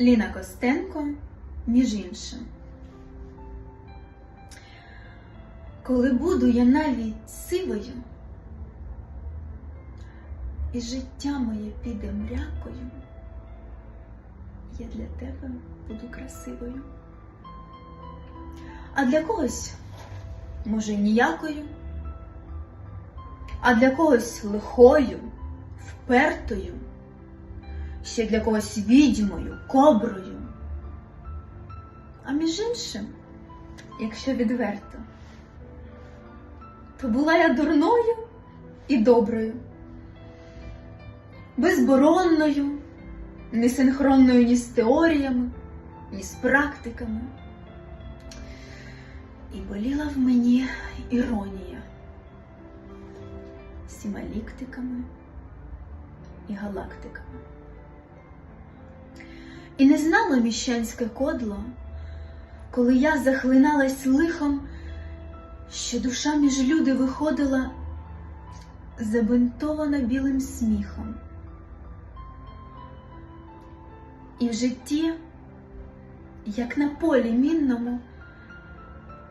Ліна Костенко, між іншим. Коли буду я навіть сивою, і життя моє піде мрякою, я для тебе буду красивою. А для когось, може, ніякою, а для когось лихою, впертою, ще для когось відьмою, коброю. А між іншим, якщо відверто, то була я дурною і доброю, безборонною, несинхронною ні з теоріями, ні з практиками. І боліла в мені іронія сімаліктиками і галактиками. І не знало міщанське кодло, коли я захлиналась лихом, що душа між люди виходила забинтована білим сміхом. І в житті, як на полі мінному,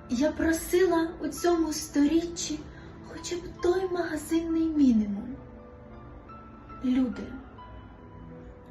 я просила у цьому сторіччі хоча б той магазинний мінімум. Люди,